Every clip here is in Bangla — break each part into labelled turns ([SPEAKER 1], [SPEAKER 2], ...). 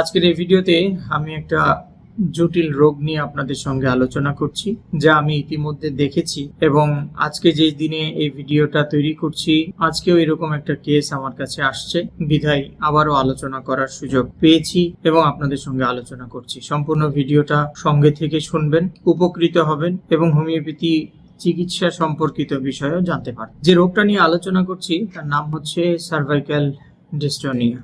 [SPEAKER 1] আজকের এই ভিডিওতে আমি একটা জটিল রোগ নিয়ে আপনাদের সঙ্গে আলোচনা করছি, যা আমি ইতিমধ্যে দেখেছি এবং আজকে যে দিনে এই ভিডিওটা তৈরি করছি, আজকেও এরকম একটা কেস আমার কাছে আসছে। বিধায় আবারও আলোচনা করার সুযোগ পেয়েছি এবং আপনাদের সঙ্গে আলোচনা করছি। সম্পূর্ণ ভিডিওটা সঙ্গে থেকে শুনবেন, উপকৃত হবেন এবং হোমিওপ্যাথি চিকিৎসা সম্পর্কিত বিষয়েও জানতে পারেন যে রোগটা নিয়ে আলোচনা করছি, তার নাম হচ্ছে সার্ভাইকাল ডিস্টোনিয়া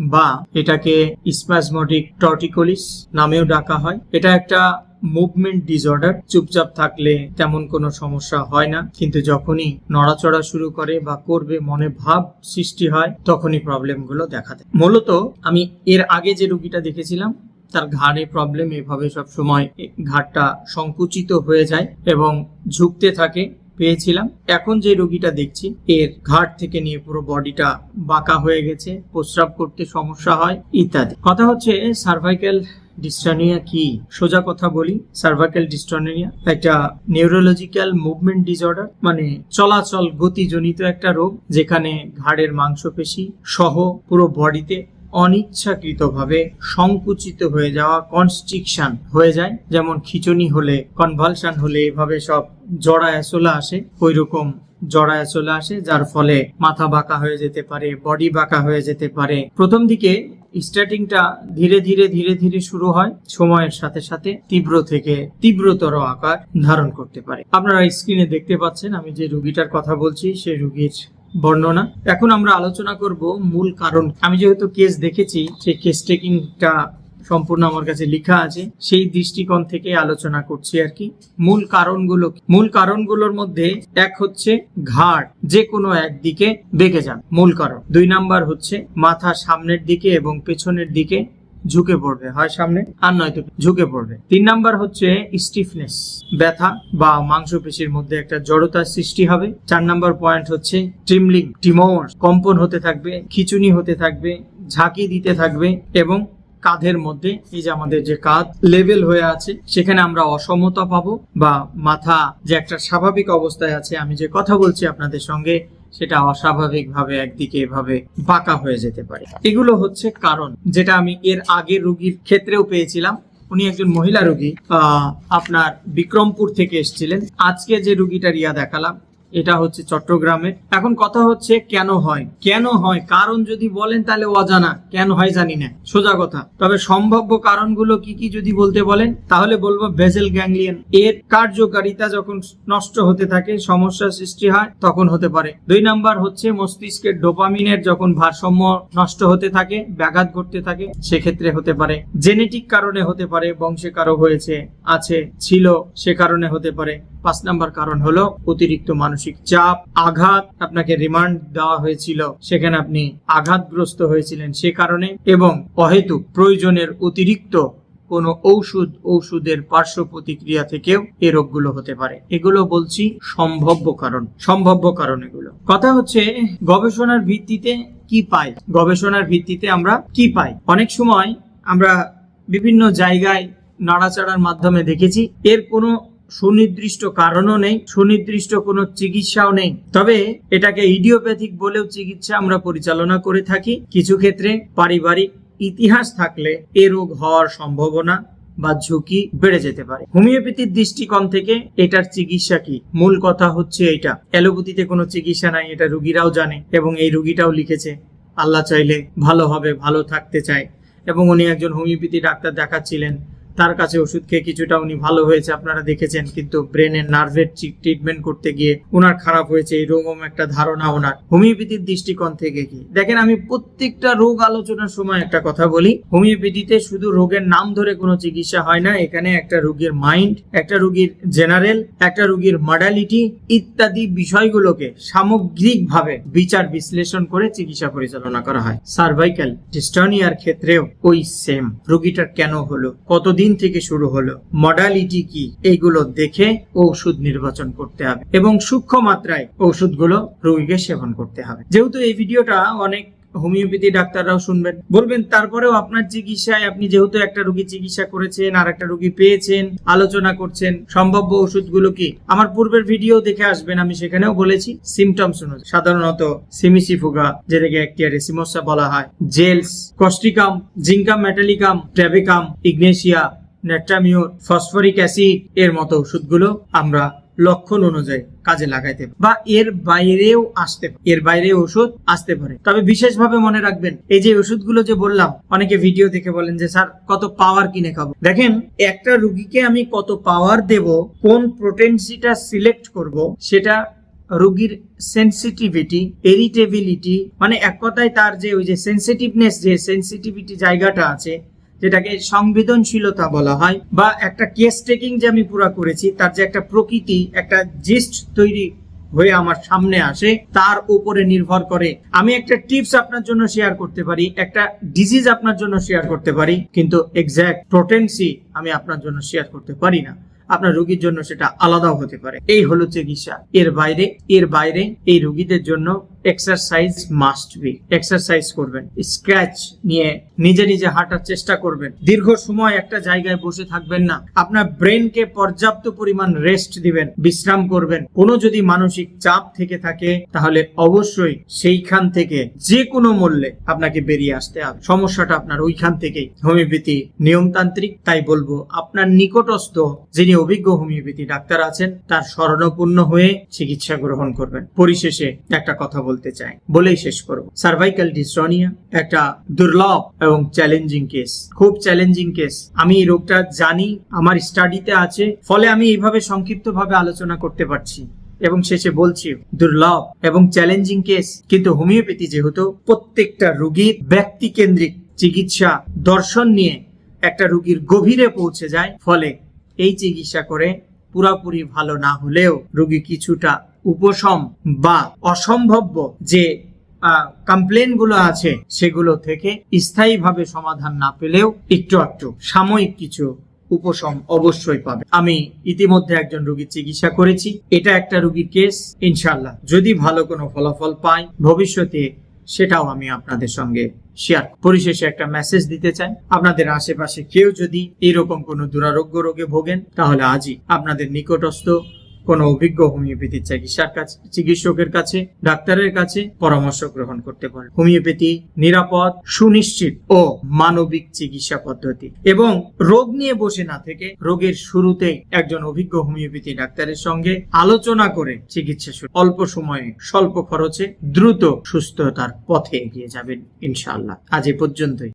[SPEAKER 1] বা এটাকে স্প্যাজমোটিক টর্টিকোলিস নামেও ডাকা হয়। এটা একটা মুভমেন্ট ডিসঅর্ডার চুপচাপ থাকলে তেমন কোনো সমস্যা হয় না। কিন্তু যখনই নড়াচড়া শুরু করে বা করবে, মনে ভাব সৃষ্টি হয়, তখনই প্রবলেমগুলো দেখা দেয়। মূলত আমি এর আগে যে রুগীটা দেখেছিলাম, তার ঘাড়ে প্রবলেম এভাবে সব সময় ঘাড়টা সংকুচিত হয়ে যায় এবং ঝুঁকতে থাকে। পেয়েছিলাম। এখন যে রোগীটা দেখছি, এর ঘাট থেকে নিয়ে পুরো বডিটা বাঁকা হয়ে গেছে, প্রস্রাব করতে সমস্যা হয়, ইত্যাদি। কথা হচ্ছে সার্ভাইকাল ডিস্টনিয়া কি? সোজা কথা বলি সার্ভাইকাল ডিস্টনিয়া একটা নিউরোলজিক্যাল মুভমেন্ট ডিসঅর্ডার মানে চলাচল গতিজনিত একটা রোগ, যেখানে ঘাড়ের মাংসপেশি সহ পুরো বডিতে অনিচ্ছাকৃতভাবে সংকুচিত হয়ে যাওয়া কনস্ট্রিকশন হয়ে যায়। যেমন খিচুনি হলে কনভালশন হলে এভাবে সব জড়ায় চলে আসে। ওই রকম জড়ায় চলে আসে, যার ফলে মাথা বাঁকা হয়ে যেতে পারে বডি বাঁকা হয়ে যেতে পারে। প্রথম দিকে স্টার্টিংটা ধীরে ধীরে ধীরে ধীরে শুরু হয়, সময়ের সাথে সাথে তীব্র থেকে তীব্রতর আকার ধারণ করতে পারে। আপনারা স্ক্রিনে দেখতে পাচ্ছেন, আমি যে রুগীটার কথা বলছি সেই রুগীর বর্ণনা। এখন আমরা আলোচনা করব মূল কারণ। আমি যেহেতু কেস দেখেছি, সেই কেস টেকিংটা সম্পূর্ণ আমার কাছে লেখা আছে। সেই দৃষ্টিকোণ থেকে আলোচনা করছি আর কি। মূল কারণগুলো? মূল কারণগুলোর মধ্যে এক হচ্ছে ঘাড়। যে কোনো একদিকে বেঁকে যান। মূল কারণ। দুই নাম্বার হচ্ছে মাথা সামনের দিকে এবং পেছনের দিকে ঝুঁকে পড়বে। হয় সামনে আর নয়তো ঝুঁকে পড়বে। তিন নাম্বার হচ্ছে স্টিফনেস ব্যথা বা মাংসপেশির মধ্যে একটা জড়তার সৃষ্টি হবে। চার নাম্বার পয়েন্ট হচ্ছে ট্রিমলিং টিমোর, কম্পন হতে থাকবে, খিচুনি হতে থাকবে, ঝাঁকি দিতে থাকবে এবং কাঁধের মধ্যে এই যে আমাদের যে কাঁধ লেভেল হয়ে আছে, সেখানে আমরা অসমতা পাবো বা মাথা যে একটা স্বাভাবিক অবস্থায় আছে, আমি যে কথা বলছি আপনাদের সঙ্গে সেটা অস্বাভাবিকভাবে একদিকে এভাবে বাঁকা হয়ে যেতে পারে। এগুলো হচ্ছে কারণ যেটা আমি এর আগের রুগীর ক্ষেত্রেও পেয়েছিলাম। উনি একজন মহিলা রুগী আপনার বিক্রমপুর থেকে এসেছিলেন। আজকে যে রুগীটা রিয়া দেখালাম এটা হচ্ছে চট্টগ্রামে এখন কথা হচ্ছে কেন হয়? কেন হয়? কারণ যদি বলেন তাহলে অজানা। কেন হয় জানি না। সোজা কথা। তবে সম্ভাব্য কারণগুলো কি কি যদি বলতে বলেন, তাহলে বলব ভেজেল গ্যাংলিয়ন। এর কার্যকারিতা যখন নষ্ট হতে থাকে সমস্যা সৃষ্টি হয়, তখন হতে পারে। দুই নাম্বার হচ্ছে মস্তিষ্কের ডোপামিনের যখন ভারসাম্য নষ্ট হতে থাকে, ব্যাঘাত ঘটতে থাকে, সেক্ষেত্রে হতে পারে। জেনেটিক কারণে হতে পারে, বংশে কারও হয়েছে, আছে, ছিল, সে কারণে হতে পারে। পাঁচ নাম্বার কারণ হলো অতিরিক্ত মানসিক চাপ, আঘাত আপনাকে রিমান্ড দেওয়া হয়েছিল। সেখানে আপনি আঘাতগ্রস্ত হয়েছিলেন সে কারণে এবং অহেতুক প্রয়োজনের অতিরিক্ত কোনো ঔষধ, ঔষধের পার্শ্ব প্রতিক্রিয়া থেকেও এ রোগগুলো হতে পারে। এগুলো বলছি সম্ভাব্য কারণ সম্ভাব্য কারণ এগুলো। কথা হচ্ছে গবেষণার ভিত্তিতে কি পাই? গবেষণার ভিত্তিতে আমরা কি পাই? অনেক সময় আমরা বিভিন্ন জায়গায় নাড়াচাড়ার মাধ্যমে দেখেছি, এর কোনো সুনির্দিষ্ট কারণও নেই, সুনির্দিষ্ট কোনো চিকিৎসাও নেই। তবে এটাকে ইডিওপ্যাথিক বলেও চিকিৎসা আমরা পরিচালনা করে থাকি। কিছু ক্ষেত্রে পারিবারিক ইতিহাস থাকলে এ রোগ হওয়ার সম্ভাবনা বা ঝুঁকি বেড়ে যেতে পারে। হোমিওপ্যাথির দৃষ্টিকোণ থেকে এটার চিকিৎসা কি? মূল কথা হচ্ছে এটা। অ্যালোপ্যাথিতে কোনো চিকিৎসা নাই, এটা রুগীরাও জানে এবং এই রুগীটাও লিখেছে, আল্লাহ চাইলে ভালো হবে, ভালো থাকতে চায়। এবং উনি একজন হোমিওপ্যাথি ডাক্তার দেখাচ্ছিলেন তার কাছে ওষুধ খেয়ে কিছুটা উনি ভালো হয়েছে, আপনারা দেখেছেন, কিন্তু ব্রেনের নার্ভের ট্রিটমেন্ট করতে গিয়ে ওনার খারাপ হয়েছে এরকম একটা ধারণা ওনার। হোমিওপ্যাথির দৃষ্টিকোণ থেকে কি? দেখেন, আমি প্রত্যেকটা রোগ আলোচনার সময় একটা কথা বলি, হোমিওপ্যাথিতে শুধু রোগের নাম ধরে কোনো চিকিৎসা হয় না, এখানে একটা রোগীর মাইন্ড একটা রোগীর জেনারেল একটা রোগীর মডালিটি ইত্যাদি বিষয়গুলোকে সামগ্রিকভাবে বিচার বিশ্লেষণ করে চিকিৎসা পরিচালনা করা হয়। সার্ভাইকাল ডিস্টনিয়ার ক্ষেত্রেও ওই সেম রোগীটার কেন হলো? কতদিন থেকে শুরু হলো। মডালিটি কি? এইগুলো দেখে ঔষধ নির্বাচন করতে হবে এবং সূক্ষ্ম মাত্রায় ঔষধগুলো রোগীকে সেবন করতে হবে। যেহেতু এই ভিডিওটা অনেক হোমিওপ্যাথি ডাক্তাররাও শুনবেন। বলবেন, তারপরেও আপনার চিকিৎসায় আপনি যেহেতু একটা রোগী চিকিৎসা করেছেন আর একটা রোগী পেয়েছেন, আলোচনা করছেন, সম্ভাব্য ওষুধগুলো কি? আমার পূর্বের ভিডিও দেখে আসবেন, আমি সেখানেও বলেছি সিমটমস অনুযায়ী। সাধারণত সিমিসিফুগা, যেটাকে একটিয়ারে সিমোসা বলা হয়, জেলস causticum zincum metallicum tabacum, ignatia natrum mur phosphoric acid, এর মতো ওষুধগুলো আমরা লক্ষণ অনুযায়ী কাজে লাগাইতে। বা এর বাইরেও আসতে। এর বাইরে ওষুধ আসতে পারে তবে বিশেষভাবে মনে রাখবেন, এই যে ওষুধগুলো যে বললাম, অনেকে ভিডিও দেখে বলেন যে, স্যার, কত পাওয়ার কিনে খাব দেখেন, একটা রুগীকে আমি কত পাওয়ার দেব, কোন প্রোটেন্সিটা সিলেক্ট করব, সেটা রোগীর সেন্সিটিভিটি এরিটেবিলিটি মানে এক কথায় তার যে ওই যে সেন্সিটিভনেস যে সেন্সিটিভিটি জায়গাটা আছে যেটাকে সংবেদনশীলতা বলা হয়, বা একটা কেস টেকিং যে আমি পুরা করেছি, তার যে একটা প্রকৃতি, একটা জিস্ট তৈরি হয়ে আমার সামনে আসে, তার উপরে নির্ভর করে। আমি একটা টিপস আপনার জন্য শেয়ার করতে পারি, একটা ডিজিজ আপনার জন্য শেয়ার করতে পারি, কিন্তু এক্স্যাক্ট প্রোটেন্সি আমি আপনার জন্য শেয়ার করতে পারি না। আপনার রোগীর জন্য সেটা আলাদাও হতে পারে। এই হলো চিকিৎসা। এর বাইরে এর বাইরে এই রোগীদের জন্য এক্সারসাইজ মাস্ট বি এক্সারসাইজ করবেন। স্ক্র্যাচ নিয়ে নিজে নিজে হাঁটার চেষ্টা করবেন। দীর্ঘ সময় একটা জায়গায় বসে থাকবেন না। আপনার ব্রেনকে পর্যাপ্ত পরিমাণ রেস্ট দিবেন। বিশ্রাম করবেন। কোনো যদি মানসিক চাপ থেকে থাকে, তাহলে অবশ্যই সেইখান থেকে যে কোনো মূল্যে আপনাকে বেরিয়ে আসতে হবে। সমস্যাটা আপনার ওইখান থেকেই। হোমিওপ্যাথি নিয়মতান্ত্রিক, তাই বলব, আপনার নিকটস্থ যিনি অভিজ্ঞ হোমিওপ্যাথি ডাক্তার আছেন, তার স্মরণপূর্ণ হয়ে চিকিৎসা গ্রহণ করবেন। পরিশেষে একটা কথা বলতে চাই। বলেই শেষ করব। সার্ভাইকাল ডিসরনিয়া একটা দুর্লভ এবং চ্যালেঞ্জিং কেস খুব চ্যালেঞ্জিং কেস আমি এই রোগটা জানি, আমার স্টাডিতে আছে। ফলে আমি এইভাবে সংক্ষিপ্তভাবে আলোচনা করতে পারছি। এবং শেষে বলছি, দুর্লভ এবং চ্যালেঞ্জিং কেস কিন্তু হোমিওপ্যাথি যেহেতু প্রত্যেকটা রুগীর ব্যক্তি কেন্দ্রিক চিকিৎসা দর্শন নিয়ে একটা রুগীর গভীরে পৌঁছে যায়, ফলে এই চিকিৎসা করে পুরাপুরি ভালো না হলেও রুগী কিছুটা উপশম বা অসম্ভব্য যে কমপ্লেনগুলো আছে, সেগুলো থেকে স্থায়ীভাবে সমাধান না পেলেও একটু একটু সাময়িক কিছু উপশম অবশ্যই পাবে। আমি ইতিমধ্যে একজন রোগীর চিকিৎসা করেছি। এটা একটা রোগীর কেস ইনশাল্লাহ যদি ভালো কোনো ফলাফল পাই, ভবিষ্যতে সেটাও আমি আপনাদের সঙ্গে শেয়ার পরিশেষে একটা মেসেজ দিতে চাই। আপনাদের আশেপাশে কেউ যদি এরকম কোনো দুরারোগ্য রোগে ভোগেন, তাহলে আজই আপনাদের নিকটস্থ কোনো অভিজ্ঞ হোমিওপ্যাথি চিকিৎসার কাছে চিকিৎসকের কাছে, ডাক্তারের কাছে পরামর্শ গ্রহণ করতে পারেন। হোমিওপ্যাথি নিরাপদ, সুনিশ্চিত ও মানবিক চিকিৎসা পদ্ধতি। এবং রোগ নিয়ে বসে না থেকে রোগের শুরুতেই একজন অভিজ্ঞ হোমিওপ্যাথি ডাক্তারের সঙ্গে আলোচনা করে চিকিৎসা শুরু অল্প সময়ে, স্বল্প খরচে দ্রুত সুস্থতার পথে এগিয়ে যাবেন, ইনশাআল্লাহ। আজ এ পর্যন্তই।